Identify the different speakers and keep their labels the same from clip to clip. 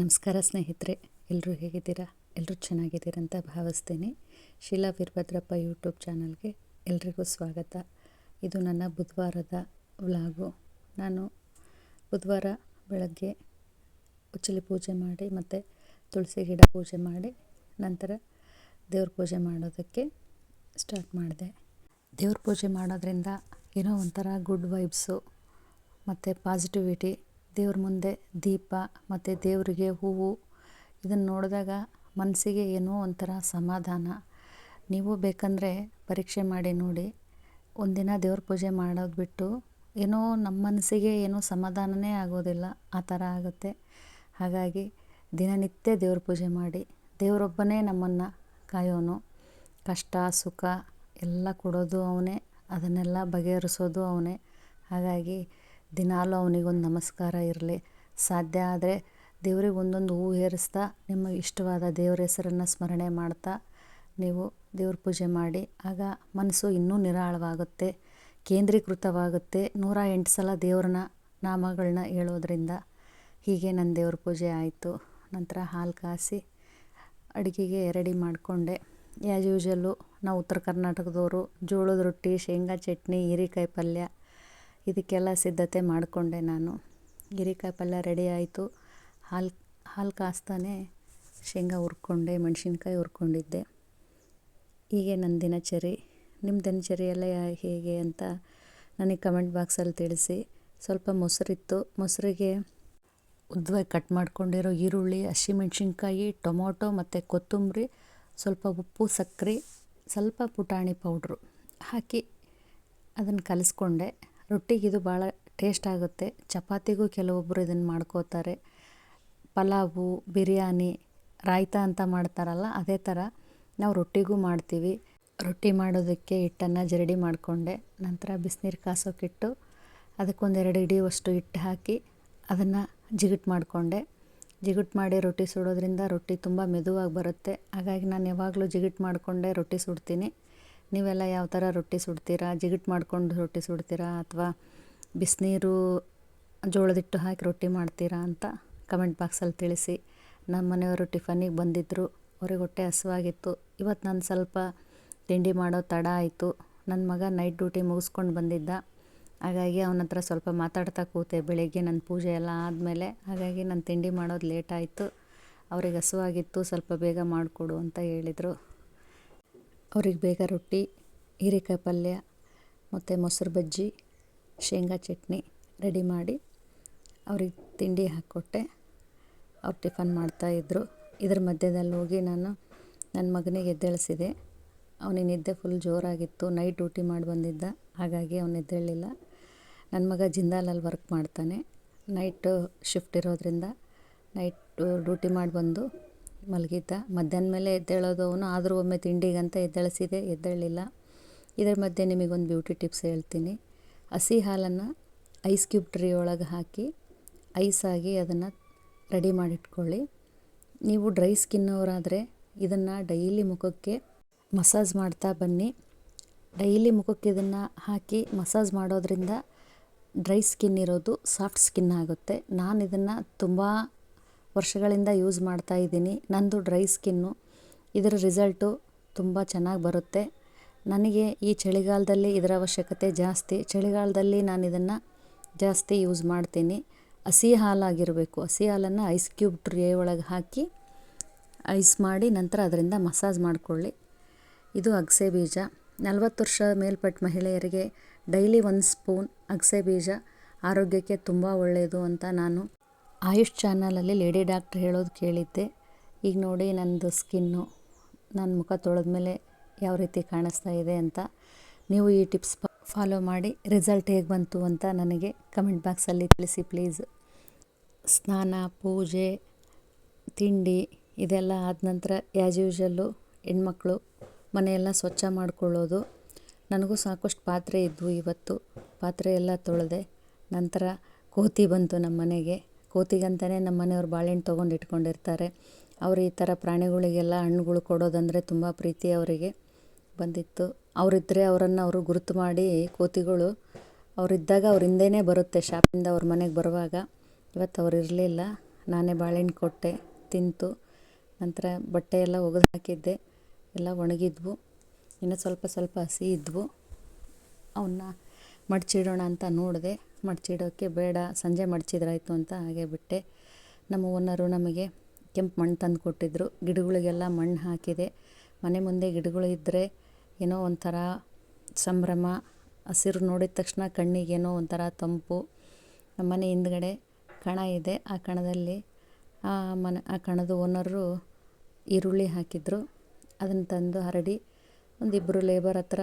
Speaker 1: ನಮಸ್ಕಾರ ಸ್ನೇಹಿತರೆ ಎಲ್ಲರೂ ಹೇಗಿದ್ದೀರಾ? ಎಲ್ಲರೂ ಚೆನ್ನಾಗಿದ್ದೀರಾ ಅಂತ ಭಾವಿಸ್ತೀನಿ. ಶೀಲಾ ವೀರಭದ್ರಪ್ಪ ಯೂಟ್ಯೂಬ್ ಚಾನಲ್ಗೆ ಎಲ್ರಿಗೂ ಸ್ವಾಗತ. ಇದು ನನ್ನ ಬುಧವಾರದ ವ್ಲಾಗು. ನಾನು ಬುಧವಾರ ಬೆಳಗ್ಗೆ ಉಚ್ಚಲಿ ಪೂಜೆ ಮಾಡಿ ಮತ್ತು ತುಳಸಿ ಗಿಡ ಪೂಜೆ ಮಾಡಿ ನಂತರ ದೇವ್ರ ಪೂಜೆ ಮಾಡೋದಕ್ಕೆ ಸ್ಟಾರ್ಟ್ ಮಾಡಿದೆ. ದೇವ್ರ ಪೂಜೆ ಮಾಡೋದ್ರಿಂದ ಏನೋ ಒಂಥರ ಗುಡ್ ವೈಬ್ಸು ಮತ್ತು ಪಾಸಿಟಿವಿಟಿ ದೇವ್ರ ಮುಂದೆ ದೀಪ ಮತ್ತು ದೇವರಿಗೆ ಹೂವು, ಇದನ್ನು ನೋಡಿದಾಗ ಮನಸ್ಸಿಗೆ ಏನೋ ಒಂಥರ ಸಮಾಧಾನ. ನೀವು ಬೇಕಂದರೆ ಪರೀಕ್ಷೆ ಮಾಡಿ ನೋಡಿ. ಒಂದಿನ ದೇವ್ರ ಪೂಜೆ ಮಾಡೋದು ಬಿಟ್ಟು ಏನೋ ನಮ್ಮ ಮನಸ್ಸಿಗೆ ಏನೋ ಸಮಾಧಾನವೇ ಆಗೋದಿಲ್ಲ, ಆ ಥರ ಆಗುತ್ತೆ. ಹಾಗಾಗಿ ದಿನನಿತ್ಯ ದೇವ್ರ ಪೂಜೆ ಮಾಡಿ. ದೇವರೊಬ್ಬನೇ ನಮ್ಮನ್ನು ಕಾಯೋನು. ಕಷ್ಟ, ಸುಖ ಎಲ್ಲ ಕೊಡೋದು ಅವನೇ. ಅದನ್ನೆಲ್ಲ ಬಗೆಹರಿಸೋದು ಅವನೇ. ಹಾಗಾಗಿ ದಿನಾಲೂ ಅವನಿಗೊಂದು ನಮಸ್ಕಾರ ಇರಲಿ. ಸಾಧ್ಯ ಆದರೆ ದೇವ್ರಿಗೆ ಒಂದೊಂದು ಹೂ ಏರಿಸ್ತಾ ನಿಮ್ಮ ಇಷ್ಟವಾದ ದೇವ್ರ ಹೆಸರನ್ನು ಸ್ಮರಣೆ ಮಾಡ್ತಾ ನೀವು ದೇವ್ರ ಪೂಜೆ ಮಾಡಿ. ಆಗ ಮನಸ್ಸು ಇನ್ನೂ ನಿರಾಳವಾಗುತ್ತೆ. ಕೇಂದ್ರೀಕೃತವಾಗುತ್ತೆ. ನೂರ ಎಂಟು ಸಲ ದೇವ್ರನ್ನ ನಾಮಗಳನ್ನ ಹೇಳೋದ್ರಿಂದ. ಹೀಗೆ ನನ್ನ ದೇವ್ರ ಪೂಜೆ ಆಯಿತು. ನಂತರ ಹಾಲು ಕಾಸಿ ಅಡುಗೆಗೆ ರೆಡಿ ಮಾಡಿಕೊಂಡೆ. ಆ್ಯಸ್ ಯೂಶಲ್ಲು ನಾವು ಉತ್ತರ ಕರ್ನಾಟಕದವರು, ಜೋಳದ ರೊಟ್ಟಿ, ಶೇಂಗಾ ಚಟ್ನಿ, ಹೀರೆಕಾಯಿ ಪಲ್ಯ ಇದಕ್ಕೆಲ್ಲ ಸಿದ್ಧತೆ ಮಾಡಿಕೊಂಡೆ ನಾನು. ಹೀರೆಕಾಯಿ ಪಲ್ಯ ರೆಡಿ ಆಯಿತು. ಹಾಲು ಹಾಲು ಕಾಸ್ತಾನೆ ಶೇಂಗಾ ಹುರ್ಕೊಂಡೆ, ಮೆಣಸಿನ್ಕಾಯಿ ಹುರ್ಕೊಂಡಿದ್ದೆ. ಹೀಗೆ ನನ್ನ ದಿನಚರಿ. ನಿಮ್ಮ ದಿನಚರಿ ಎಲ್ಲ ಹೇಗೆ ಅಂತ ನನಗೆ ಕಮೆಂಟ್ ಬಾಕ್ಸಲ್ಲಿ ತಿಳಿಸಿ. ಸ್ವಲ್ಪ ಮೊಸರಿತ್ತು. ಮೊಸರಿಗೆ ಉದ್ದವಾಗಿ ಕಟ್ ಮಾಡ್ಕೊಂಡಿರೋ ಈರುಳ್ಳಿ ಹಸಿಮೆಣ್ಸಿನ್ಕಾಯಿ ಟೊಮೊಟೊ ಮತ್ತು ಕೊತ್ತಂಬರಿ, ಸ್ವಲ್ಪ ಉಪ್ಪು, ಸಕ್ಕರೆ, ಸ್ವಲ್ಪ ಪುಟಾಣಿ ಪೌಡ್ರು ಹಾಕಿ ಅದನ್ನು ಕಲಿಸ್ಕೊಂಡೆ. ರೊಟ್ಟಿಗೆ ಇದು ಭಾಳ ಟೇಸ್ಟ್ ಆಗುತ್ತೆ. ಚಪಾತಿಗೂ ಕೆಲವೊಬ್ಬರು ಇದನ್ನು ಮಾಡ್ಕೋತಾರೆ. ಪಲಾವು, ಬಿರಿಯಾನಿ, ರಾಯ್ತ ಅಂತ ಮಾಡ್ತಾರಲ್ಲ, ಅದೇ ಥರ ನಾವು ರೊಟ್ಟಿಗೂ ಮಾಡ್ತೀವಿ. ರೊಟ್ಟಿ ಮಾಡೋದಕ್ಕೆ ಹಿಟ್ಟನ್ನು ಜರಡಿ ಮಾಡಿಕೊಂಡೆ. ನಂತರ ಬಿಸಿನೀರು ಕಾಸೋಕ್ಕಿಟ್ಟು ಅದಕ್ಕೊಂದೆರಡು ಇಡಿಯುವಷ್ಟು ಹಿಟ್ಟು ಹಾಕಿ ಅದನ್ನು ಜಿಗುಟ್ ಮಾಡಿಕೊಂಡೆ. ಜಿಗುಟ್ ಮಾಡಿ ರೊಟ್ಟಿ ಸುಡೋದ್ರಿಂದ ರೊಟ್ಟಿ ತುಂಬ ಮೆದುವಾಗಿ ಬರುತ್ತೆ. ಹಾಗಾಗಿ ನಾನು ಯಾವಾಗಲೂ ಜಿಗುಟ್ ಮಾಡಿಕೊಂಡೆ ರೊಟ್ಟಿ ಸುಡ್ತೀನಿ. ನೀವೆಲ್ಲ ಯಾವ ಥರ ರೊಟ್ಟಿ ಸುಡ್ತೀರಾ? ಜಿಗಿಟ್ ಮಾಡ್ಕೊಂಡು ರೊಟ್ಟಿ ಸುಡ್ತೀರಾ? ಅಥವಾ ಬಿಸಿನೀರು ಜೋಳದಿಟ್ಟು ಹಾಕಿ ರೊಟ್ಟಿ ಮಾಡ್ತೀರಾ ಅಂತ ಕಮೆಂಟ್ ಬಾಕ್ಸಲ್ಲಿ ತಿಳಿಸಿ. ನಮ್ಮ ಮನೆಯವರು ಟಿಫನಿಗೆ ಬಂದಿದ್ದರು ಅವ್ರಿಗೆ ಹೊಟ್ಟೆ ಹಸಿವಾಗಿತ್ತು. ಇವತ್ತು ನಾನು ಸ್ವಲ್ಪ ತಿಂಡಿ ಮಾಡೋ ತಡ ಆಯಿತು. ನನ್ನ ಮಗ ನೈಟ್ ಡ್ಯೂಟಿ ಮುಗಿಸ್ಕೊಂಡು ಬಂದಿದ್ದ. ಹಾಗಾಗಿ ಅವನ ಹತ್ರ ಸ್ವಲ್ಪ ಮಾತಾಡ್ತಾ ಕೂತೆ ಬೆಳಿಗ್ಗೆ ನನ್ನ ಪೂಜೆ ಎಲ್ಲ ಆದಮೇಲೆ. ಹಾಗಾಗಿ ನಾನು ತಿಂಡಿ ಮಾಡೋದು ಲೇಟ್ ಆಯಿತು. ಅವ್ರಿಗೆ ಹಸುವಾಗಿತ್ತು. ಸ್ವಲ್ಪ ಬೇಗ ಮಾಡಿಕೊಡು ಅಂತ ಹೇಳಿದರು. ಅವ್ರಿಗೆ ಬೇಗ ರೊಟ್ಟಿ, ಹೀರೆಕಾಯಿ ಪಲ್ಯ, ಮತ್ತು ಮೊಸರು ಬಜ್ಜಿ, ಶೇಂಗಾ ಚಟ್ನಿ ರೆಡಿ ಮಾಡಿ ಅವ್ರಿಗೆ ತಿಂಡಿ ಹಾಕ್ಕೊಟ್ಟೆ. ಅವ್ರು ಟಿಫನ್ ಮಾಡ್ತಾಯಿದ್ರು ಇದ್ರ. ಮಧ್ಯದಲ್ಲಿ ಹೋಗಿ ನಾನು ನನ್ನ ಮಗನಿಗೆ ಎದ್ದೇಳಿಸಿದೆ. ಅವನಿಗೆ ನಿದ್ದೆ ಫುಲ್ ಜೋರಾಗಿತ್ತು. ನೈಟ್ ಡ್ಯೂಟಿ ಮಾಡಿ ಬಂದಿದ್ದ. ಹಾಗಾಗಿ ಅವನು ಎದ್ದೇಳಿಲ್ಲ ನನ್ನ ಮಗ ಜಿಂದಾಲಲ್ಲಿ ವರ್ಕ್ ಮಾಡ್ತಾನೆ. ನೈಟು ಶಿಫ್ಟ್ ಇರೋದ್ರಿಂದ ನೈಟ್ ಡ್ಯೂಟಿ ಮಾಡಿ ಬಂದು ಮಲಗಿದ್ದ. ಮಧ್ಯಾಹ್ನ ಮೇಲೆ ಎದ್ದೇಳೋದು ಅವನು. ಆದರೂ ಒಮ್ಮೆ ತಿಂಡಿಗಂತ ಎದ್ದೇಳಿಸಿದೆ. ಎದ್ದೇಳಲಿಲ್ಲ. ಇದರ ಮಧ್ಯೆ ನಿಮಗೊಂದು ಬ್ಯೂಟಿ ಟಿಪ್ಸ್ ಹೇಳ್ತೀನಿ. ಹಸಿ ಹಾಲನ್ನು ಐಸ್ ಕ್ಯೂಬ್ ಟ್ರೀ ಒಳಗೆ ಹಾಕಿ ಐಸಾಗಿ ಅದನ್ನು ರೆಡಿ ಮಾಡಿಟ್ಕೊಳ್ಳಿ. ನೀವು ಡ್ರೈ ಸ್ಕಿನ್ನವರಾದರೆ ಇದನ್ನು ಡೈಲಿ ಮುಖಕ್ಕೆ ಮಸಾಜ್ ಮಾಡ್ತಾ ಬನ್ನಿ. ಡೈಲಿ ಮುಖಕ್ಕೆ ಇದನ್ನು ಹಾಕಿ ಮಸಾಜ್ ಮಾಡೋದ್ರಿಂದ ಡ್ರೈ ಸ್ಕಿನ್ ಇರೋದು ಸಾಫ್ಟ್ ಸ್ಕಿನ್ ಆಗುತ್ತೆ. ನಾನು ಇದನ್ನು ತುಂಬ ವರ್ಷಗಳಿಂದ ಯೂಸ್ ಮಾಡ್ತಾ ಇದ್ದೀನಿ. ನಂದು ಡ್ರೈ ಸ್ಕಿನ್ನು. ಇದರ ರಿಸಲ್ಟು ತುಂಬ ಚೆನ್ನಾಗಿ ಬರುತ್ತೆ. ನನಗೆ ಈ ಚಳಿಗಾಲದಲ್ಲಿ ಇದರ ಅವಶ್ಯಕತೆ ಜಾಸ್ತಿ. ಚಳಿಗಾಲದಲ್ಲಿ ನಾನು ಇದನ್ನು ಜಾಸ್ತಿ ಯೂಸ್ ಮಾಡ್ತೀನಿ. ಹಸಿ ಹಾಲಾಗಿರಬೇಕು. ಹಸಿ ಹಾಲನ್ನು ಐಸ್ ಕ್ಯೂಬ್ ಟ್ರೇ ಒಳಗೆ ಹಾಕಿ ಐಸ್ ಮಾಡಿ ನಂತರ ಅದರಿಂದ ಮಸಾಜ್ ಮಾಡಿಕೊಳ್ಳಿ. ಇದು ಅಗಸೆ ಬೀಜ. ನಲವತ್ತು ವರ್ಷ ಮೇಲ್ಪಟ್ಟ ಮಹಿಳೆಯರಿಗೆ ಡೈಲಿ ಒಂದು ಸ್ಪೂನ್ ಅಗಸೆ ಬೀಜ. ಆರೋಗ್ಯಕ್ಕೆ ತುಂಬ ಒಳ್ಳೆಯದು ಅಂತ ನಾನು ಆಯುಷ್ ಚಾನಲಲ್ಲಿ ಲೇಡಿ ಡಾಕ್ಟ್ರ್ ಹೇಳೋದು ಕೇಳಿದ್ದೆ. ಈಗ ನೋಡಿ ನನ್ನದು ಸ್ಕಿನ್ನು, ನನ್ನ ಮುಖ ತೊಳೆದ ಮೇಲೆ ಯಾವ ರೀತಿ ಕಾಣಿಸ್ತಾ ಇದೆ ಅಂತ. ನೀವು ಈ ಟಿಪ್ಸ್ ಫಾಲೋ ಮಾಡಿ, ರಿಸಲ್ಟ್ ಹೇಗೆ ಬಂತು ಅಂತ ನನಗೆ ಕಮೆಂಟ್ ಬಾಕ್ಸಲ್ಲಿ ತಿಳಿಸಿ ಪ್ಲೀಸ್. ಸ್ನಾನ, ಪೂಜೆ, ತಿಂಡಿ ಇದೆಲ್ಲ ಆದ ನಂತರ ಆ್ಯಸ್ ಯೂಶಲ್ಲು ಹೆಣ್ಮಕ್ಳು ಮನೆಯೆಲ್ಲ ಸ್ವಚ್ಛ ಮಾಡಿಕೊಳ್ಳೋದು. ನನಗೂ ಸಾಕಷ್ಟು ಪಾತ್ರೆ ಇದ್ವು ಇವತ್ತು. ಪಾತ್ರೆ ಎಲ್ಲ ತೊಳೆದೆ. ನಂತರ ಕೋತಿ ಬಂತು ನಮ್ಮ ಮನೆಗೆ. ಕೋತಿಗಂತಲೇ ನಮ್ಮ ಮನೆಯವ್ರು ಬಾಳೆಹಣ್ಣು ತೊಗೊಂಡು ಇಟ್ಕೊಂಡಿರ್ತಾರೆ. ಅವರು ಈ ಥರ ಪ್ರಾಣಿಗಳಿಗೆಲ್ಲ ಹಣ್ಣುಗಳು ಕೊಡೋದಂದರೆ ತುಂಬ ಪ್ರೀತಿ ಅವರಿಗೆ ಬಂದಿತ್ತು. ಅವರಿದ್ದರೆ ಅವರನ್ನು ಅವರು ಗುರುತು ಮಾಡಿ ಕೋತಿಗಳು ಅವರಿದ್ದಾಗ ಅವ್ರ ಬರುತ್ತೆ ಶಾಪಿಂದ ಅವ್ರ ಮನೆಗೆ ಬರುವಾಗ. ಇವತ್ತು ಅವ್ರು ಇರಲಿಲ್ಲ. ನಾನೇ ಬಾಳೆಹಣ್ಣು ಕೊಟ್ಟೆ, ತಿಂತು. ನಂತರ ಬಟ್ಟೆ ಎಲ್ಲ ಒಗೆದು ಹಾಕಿದ್ದೆ. ಎಲ್ಲ ಒಣಗಿದ್ವು. ಇನ್ನೂ ಸ್ವಲ್ಪ ಸ್ವಲ್ಪ ಹಸಿ ಇದ್ವು. ಅವನ್ನ ಮಡಚಿಡೋಣ ಅಂತ ನೋಡಿದೆ. ಮಡಚಿಡೋಕ್ಕೆ ಬೇಡ, ಸಂಜೆ ಮಡಚಿದ್ರಾಯ್ತು ಅಂತ ಹಾಗೆ ಬಿಟ್ಟೆ. ನಮ್ಮ ಓನರು ನಮಗೆ ಕೆಂಪು ಮಣ್ಣು ತಂದು ಕೊಟ್ಟಿದ್ದರು ಗಿಡಗಳಿಗೆಲ್ಲ ಮಣ್ಣು ಹಾಕಿದೆ. ಮನೆ ಮುಂದೆ ಗಿಡಗಳು ಇದ್ದರೆ ಏನೋ ಒಂಥರ ಸಂಭ್ರಮ, ಹಸಿರು ನೋಡಿದ ತಕ್ಷಣ ಕಣ್ಣಿಗೇನೋ ಒಂಥರ ತಂಪು. ನಮ್ಮ ಮನೆ ಹಿಂದ್ಗಡೆ ಕಣ ಇದೆ. ಆ ಕಣದಲ್ಲಿ ಆ ಮನೆ, ಆ ಕಣದ ಓನರು ಈರುಳ್ಳಿ ಹಾಕಿದ್ರು. ಅದನ್ನು ತಂದು ಹರಡಿ ಒಂದಿಬ್ಬರು ಲೇಬರ್ ಹತ್ರ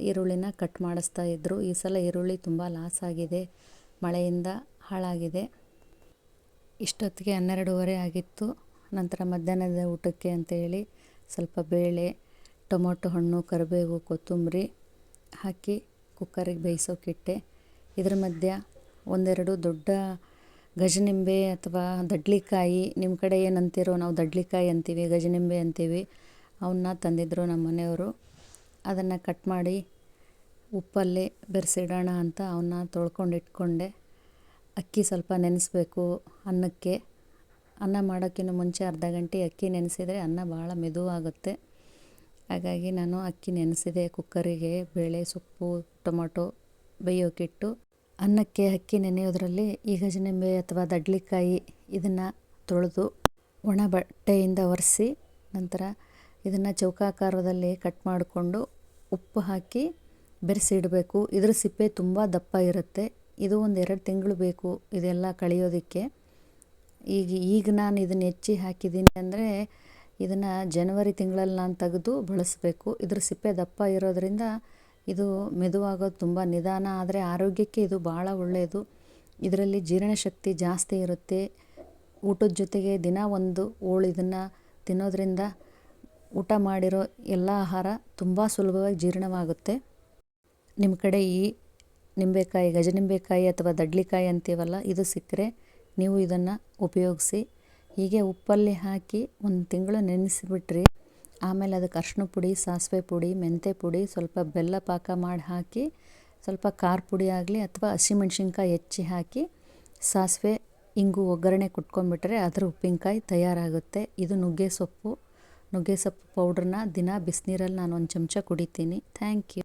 Speaker 1: ಈರುಳ್ಳಿನ ಕಟ್ ಮಾಡಿಸ್ತಾ ಇದ್ದರು ಈ ಸಲ ಈರುಳ್ಳಿ ತುಂಬ ಲಾಸ್ ಆಗಿದೆ. ಮಳೆಯಿಂದ ಹಾಳಾಗಿದೆ. ಇಷ್ಟೊತ್ತಿಗೆ ಹನ್ನೆರಡೂವರೆ ಆಗಿತ್ತು. ನಂತರ ಮಧ್ಯಾಹ್ನದ ಊಟಕ್ಕೆ ಅಂತೇಳಿ ಸ್ವಲ್ಪ ಬೇಳೆ, ಟೊಮೊಟೊ ಹಣ್ಣು, ಕರಿಬೇವು, ಕೊತ್ತಂಬರಿ ಹಾಕಿ ಕುಕ್ಕರಿಗೆ ಬೇಯಿಸೋಕ್ಕಿಟ್ಟೆ ಇದ್ರ ಮಧ್ಯ ಒಂದೆರಡು ದೊಡ್ಡ ಗಜನಿಂಬೆ ಅಥವಾ ದಡ್ಲಿಕಾಯಿ ನಿಮ್ಮ ಕಡೆ ಏನಂತೀರೋ ನಾವು ದಡ್ಲಿಕಾಯಿ ಅಂತೀವಿ, ಗಜನಿಂಬೆ ಅಂತೀವಿ. ಅವನ್ನ ತಂದಿದ್ದರು ನಮ್ಮ ಮನೆಯವರು ಅದನ್ನು ಕಟ್ ಮಾಡಿ ಉಪ್ಪಲ್ಲಿ ಬೆರೆಸಿಡೋಣ ಅಂತ ಅವನ್ನ ತೊಳ್ಕೊಂಡು ಇಟ್ಕೊಂಡೆ. ಅಕ್ಕಿ ಸ್ವಲ್ಪ ನೆನೆಸ್ಬೇಕು ಅನ್ನಕ್ಕೆ. ಅನ್ನ ಮಾಡೋಕ್ಕಿಂತ ಮುಂಚೆ ಅರ್ಧ ಗಂಟೆ ಅಕ್ಕಿ ನೆನೆಸಿದರೆ ಅನ್ನ ಭಾಳ ಮೆದುವಾಗುತ್ತೆ. ಹಾಗಾಗಿ ನಾನು ಅಕ್ಕಿ ನೆನೆಸಿದೆ ಕುಕ್ಕರಿಗೆ, ಬೇಳೆ, ಸೊಪ್ಪು, ಟೊಮೊಟೊ ಬೇಯೋಕ್ಕಿಟ್ಟು ಅನ್ನಕ್ಕೆ ಅಕ್ಕಿ ನೆನೆಯೋದ್ರಲ್ಲಿ ಈ ಗಜನೆಂಬೆ ಅಥವಾ ದಡ್ಲಿಕಾಯಿ ಇದನ್ನು ತೊಳೆದು ಒಣ ಬಟ್ಟೆಯಿಂದ ಒರೆಸಿ ನಂತರ ಇದನ್ನು ಚೌಕಾಕಾರದಲ್ಲಿ ಕಟ್ ಮಾಡಿಕೊಂಡು ಉಪ್ಪು ಹಾಕಿ ಬೆರೆಸಿಡಬೇಕು ಇದರ ಸಿಪ್ಪೆ ತುಂಬ ದಪ್ಪ ಇರುತ್ತೆ. ಇದು ಒಂದು ಎರಡು ತಿಂಗಳು ಬೇಕು ಇದೆಲ್ಲ ಕಳೆಯೋದಕ್ಕೆ. ಈಗ ಈಗ ನಾನು ಇದನ್ನು ಹೆಚ್ಚಿ ಹಾಕಿದ್ದೀನಿ ಅಂದರೆ ಇದನ್ನು ಜನವರಿ ತಿಂಗಳಲ್ಲಿ ನಾನು ತೆಗೆದು ಬಳಸಬೇಕು. ಇದ್ರ ಸಿಪ್ಪೆ ದಪ್ಪ ಇರೋದರಿಂದ ಇದು ಮೆದುವಾಗೋದು ತುಂಬ ನಿಧಾನ, ಆದರೆ ಆರೋಗ್ಯಕ್ಕೆ ಇದು ಭಾಳ ಒಳ್ಳೆಯದು ಇದರಲ್ಲಿ ಜೀರ್ಣಶಕ್ತಿ ಜಾಸ್ತಿ ಇರುತ್ತೆ. ಊಟದ ಜೊತೆಗೆ ದಿನ ಒಂದು ಹೋಳು ಇದನ್ನು ತಿನ್ನೋದ್ರಿಂದ ಊಟ ಮಾಡಿರೋ ಎಲ್ಲ ಆಹಾರ ತುಂಬ ಸುಲಭವಾಗಿ ಜೀರ್ಣವಾಗುತ್ತೆ. ನಿಮ್ಮ ಕಡೆ ಈ ನಿಂಬೆಕಾಯಿ, ಗಜನಿಂಬೆಕಾಯಿ ಅಥವಾ ದಡ್ಲಿಕಾಯಿ ಅಂತೀವಲ್ಲ, ಇದು ಸಿಕ್ಕರೆ ನೀವು ಇದನ್ನು ಉಪಯೋಗಿಸಿ. ಹೀಗೆ ಉಪ್ಪಲ್ಲಿ ಹಾಕಿ ಒಂದು ತಿಂಗಳು ನೆನೆಸಿಬಿಟ್ರಿ. ಆಮೇಲೆ ಅದಕ್ಕೆ ಅರ್ಶಿನ ಪುಡಿ, ಸಾಸಿವೆ ಪುಡಿ ಮೆಂತೆ ಪುಡಿ, ಸ್ವಲ್ಪ ಬೆಲ್ಲ ಪಾಕ ಮಾಡಿ ಹಾಕಿ, ಸ್ವಲ್ಪ ಖಾರ ಪುಡಿ ಆಗಲಿ ಅಥವಾ ಹಸಿಮೆಣ್ಸಿನ್ಕಾಯಿ ಹೆಚ್ಚಿ ಹಾಕಿ, ಸಾಸಿವೆ, ಇಂಗು ಒಗ್ಗರಣೆ ಕುಟ್ಕೊಂಡ್ಬಿಟ್ರೆ ಅದರ ಉಪ್ಪಿನಕಾಯಿ ತಯಾರಾಗುತ್ತೆ. ಇದು ನುಗ್ಗೆ ಸೊಪ್ಪು. ನುಗ್ಗೆ ಸೊಪ್ಪು ಪೌಡ್ರನ್ನ ದಿನ ಬಿಸಿನೀರಲ್ಲಿ ನಾನು ಒಂದು ಚಮಚ ಕುಡಿತೀನಿ. Thank you.